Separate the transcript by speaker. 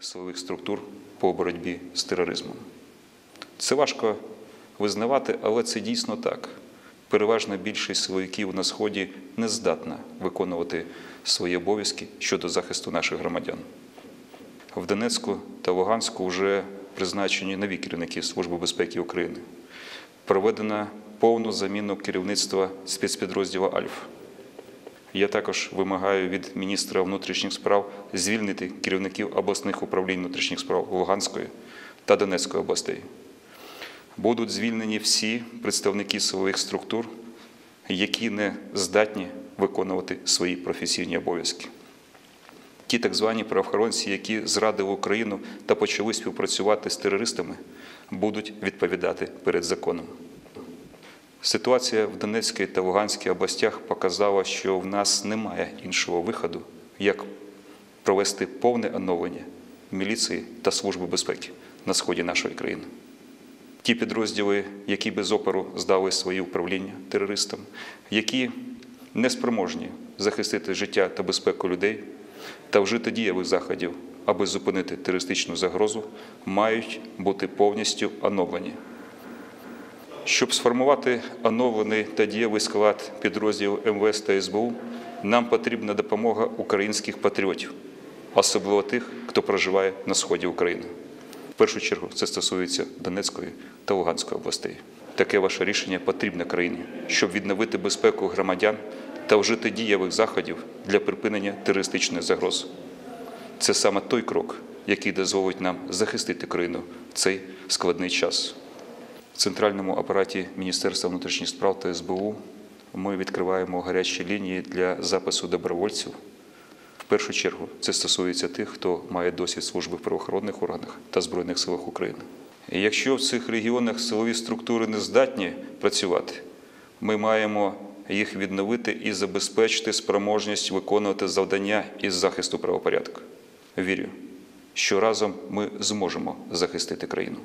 Speaker 1: силових структур по боротьбі з тероризмом. Це важко визнавати, але це дійсно так. Переважна більшість силовиків на Сході не здатна виконувати свої обов'язки щодо захисту наших громадян. В Донецьку та Луганську вже призначені нові керівники Служби безпеки України. Проведена повну заміну керівництва спецпідрозділу Альф. Я також вимагаю від міністра внутрішніх справ звільнити керівників обласних управлінь внутрішніх справ Луганської та Донецької областей. Будуть звільнені всі представники силових структур, які не здатні виконувати свої професійні обов'язки. Ті так звані правоохоронці, які зрадили Україну та почали співпрацювати з терористами, будуть відповідати перед законом. Ситуація в Донецькій та Луганській областях показала, що в нас немає іншого виходу, як провести повне оновлення міліції та служби безпеки на сході нашої країни. Ті підрозділи, які без опору здали свої управління терористам, які не спроможні захистити життя та безпеку людей та вжити дієвих заходів, аби зупинити терористичну загрозу, мають бути повністю оновлені. Щоб сформувати оновлений та дієвий склад підрозділів МВС та СБУ, нам потрібна допомога українських патріотів, особливо тих, хто проживає на сході України. В першу чергу це стосується Донецької та Луганської областей. Таке ваше рішення потрібне країні, щоб відновити безпеку громадян та вжити дієвих заходів для припинення терористичної загрози. Це саме той крок, який дозволить нам захистити країну в цей складний час. Центральному апараті Міністерства внутрішніх справ та СБУ ми відкриваємо гарячі лінії для запису добровольців. В першу чергу це стосується тих, хто має досвід служби в правоохоронних органах та Збройних силах України. І якщо в цих регіонах силові структури не здатні працювати, ми маємо їх відновити і забезпечити спроможність виконувати завдання із захисту правопорядку. Вірю, що разом ми зможемо захистити країну.